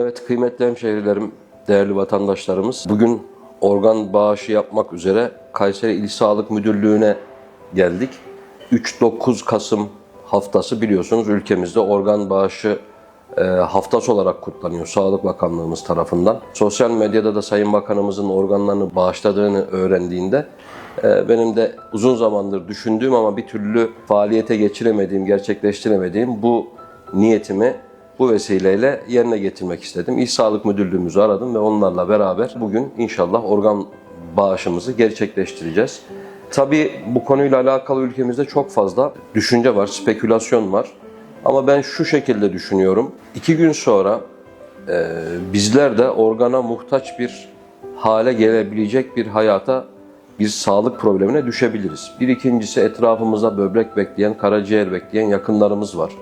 Evet kıymetli hemşehrilerim, değerli vatandaşlarımız. Bugün organ bağışı yapmak üzere Kayseri İl Sağlık Müdürlüğü'ne geldik. 3-9 Kasım haftası biliyorsunuz ülkemizde organ bağışı e, haftası olarak kutlanıyor Sağlık Bakanlığımız tarafından. Sosyal medyada da Sayın Bakanımızın organlarını bağışladığını öğrendiğinde e, benim de uzun zamandır düşündüğüm ama bir türlü faaliyete geçiremediğim, gerçekleştiremediğim bu niyetimi bu vesileyle yerine getirmek istedim. İl Sağlık Müdürlüğümüzü aradım ve onlarla beraber bugün inşallah organ bağışımızı gerçekleştireceğiz. Tabii bu konuyla alakalı ülkemizde çok fazla düşünce var, spekülasyon var. Ama ben şu şekilde düşünüyorum. İki gün sonra e, bizler de organa muhtaç bir hale gelebilecek bir hayata, bir sağlık problemine düşebiliriz. Bir ikincisi etrafımızda böbrek bekleyen, karaciğer bekleyen yakınlarımız var.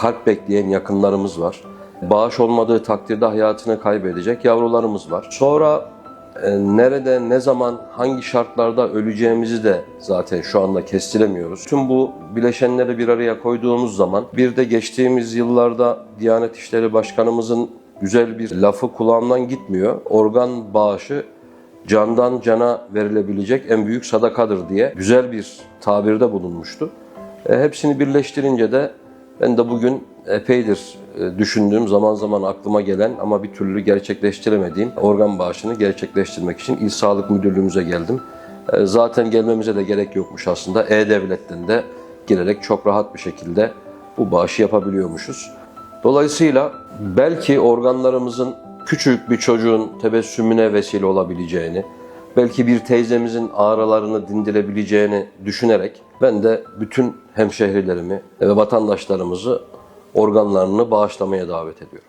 Kalp bekleyen yakınlarımız var. Bağış olmadığı takdirde hayatını kaybedecek yavrularımız var. Sonra e, nerede, ne zaman, hangi şartlarda öleceğimizi de zaten şu anda kestiremiyoruz. Tüm bu bileşenleri bir araya koyduğumuz zaman bir de geçtiğimiz yıllarda Diyanet İşleri Başkanımızın güzel bir lafı kulağımdan gitmiyor. Organ bağışı candan cana verilebilecek en büyük sadakadır diye güzel bir tabirde bulunmuştu. E, hepsini birleştirince de ben de bugün epeydir e, düşündüğüm, zaman zaman aklıma gelen ama bir türlü gerçekleştiremediğim organ bağışını gerçekleştirmek için İl Sağlık Müdürlüğümüze geldim. E, Zaten gelmemize de gerek yokmuş aslında. E-Devlet'ten de girerek çok rahat bir şekilde bu bağışı yapabiliyormuşuz. Dolayısıyla belki organlarımızın küçük bir çocuğun tebessümüne vesile olabileceğini, belki bir teyzemizin ağrılarını dindirebileceğini düşünerek ben de bütün hemşehrilerimi ve vatandaşlarımızı organlarını bağışlamaya davet ediyorum.